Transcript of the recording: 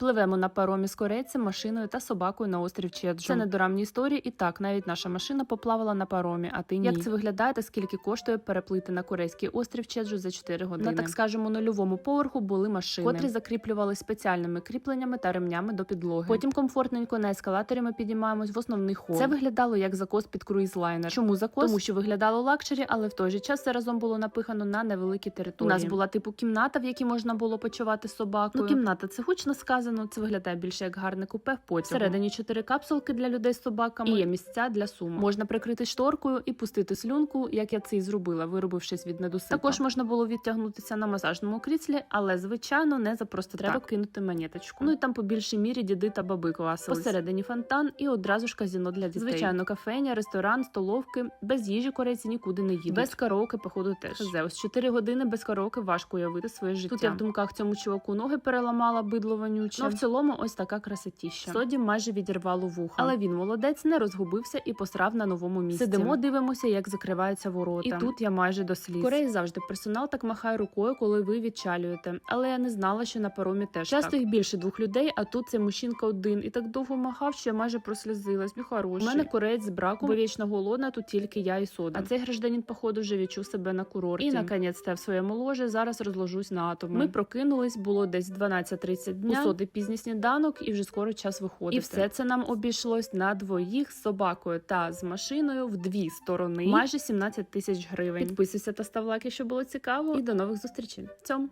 Пливемо на паромі з корейцем, машиною та собакою на острів Чеджу. Це недорамні історії, і так навіть наша машина поплавала на паромі. А ти ні. Як це виглядає та скільки коштує переплити на корейський острів Чеджу за 4 години? На так скажемо нульовому поверху були машини, котрі закріплювали спеціальними кріпленнями та ремнями до підлоги. Потім комфортненько на ескалаторі ми підіймаємось в основний хол. Це виглядало як закос під круїз-лайнер. Чому закос? Тому що виглядало лакшері, але в той же час це разом було напихано на невеликі території. У нас була типу кімната, в якій можна було почувати з собакою. Ну, кімната це гучно сказано. Це виглядає більше як гарне купе в потягу. Всередині чотири капсулки для людей з собаками. І є місця для сумок. Можна прикрити шторкою і пустити слюнку, як я це і зробила, виробившись від недосипу. Також можна було відтягнутися на масажному кріслі, але звичайно не за просто треба кинути монеточку. Ну і там по більшій мірі діди та баби класились. Посередині фонтан і одразу ж казіно для дітей. Звичайно, кафеня, ресторан, столовки. Без їжі корейці нікуди не їдуть. Без караоке, походу, теж. Хазе, ось 4 години без караоке важко уявити своє життя. Тут я в думках цьому чуваку ноги переламала бидло вонюче. Ну, в цілому ось така красотіща. Соді майже відірвало вуха. Але він молодець, не розгубився і посрав на новому місці. Сидимо, дивимося, як закриваються ворота. І тут я майже до сліз. В Кореї завжди персонал так махає рукою, коли ви відчалюєте. Але я не знала, що на паромі теж часто їх більше двох людей, а тут цей мужчинка один. І так довго махав, що я майже прослізилась. Мій хороший. У мене кореєць з браку, бо вічно голодна, тут тільки я і сода. А цей гражданин, походу, вже відчув себе на курорті. І наконець те в своєму ложі. Зараз розложусь на атоми. Ми прокинулись, було десь 12.30 дня. У соди пізній сніданок, і вже скоро час виходити. І все це нам обійшлось на двоїх з собакою та з машиною в дві сторони. Майже 17 тисяч гривень. Підписуйся та став лайки, що було цікаво. І до нових зустрічей. Цьом.